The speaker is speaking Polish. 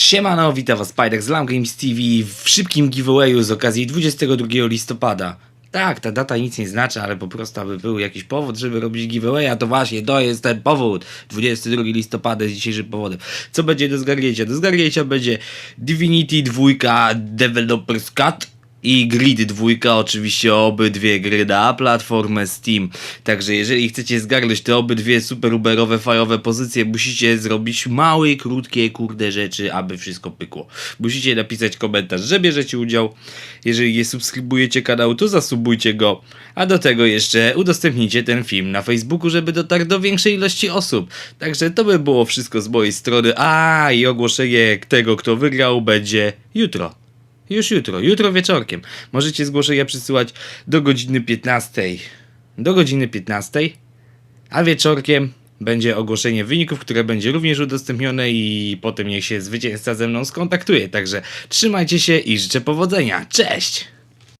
Siemano, witam was Spider z Lam Games TV w szybkim giveawayu z okazji 22 listopada. Tak, ta data nic nie znaczy, ale po prostu aby był jakiś powód, żeby robić giveawaya, to właśnie to jest ten powód. 22 listopada jest dzisiejszym powodem. Co będzie do zgarnięcia? Do zgarnięcia będzie Divinity 2 Developers Cut i Grid 2, oczywiście obydwie gry na platformę Steam. Także jeżeli chcecie zgarnąć te obydwie super uberowe, fajowe pozycje, musicie zrobić małe, krótkie, kurde rzeczy, aby wszystko pykło. Musicie napisać komentarz, że bierzecie udział. Jeżeli nie subskrybujecie kanału, to zasubujcie go. A do tego jeszcze udostępnijcie ten film na Facebooku, żeby dotarł do większej ilości osób. Także to by było wszystko z mojej strony. A i ogłoszenie tego, kto wygrał, będzie jutro. Już jutro, jutro wieczorkiem. Możecie zgłoszenia przysyłać do godziny 15. Do godziny 15. A wieczorkiem będzie ogłoszenie wyników, które będzie również udostępnione i potem niech się zwycięzca ze mną skontaktuje. Także trzymajcie się i życzę powodzenia. Cześć!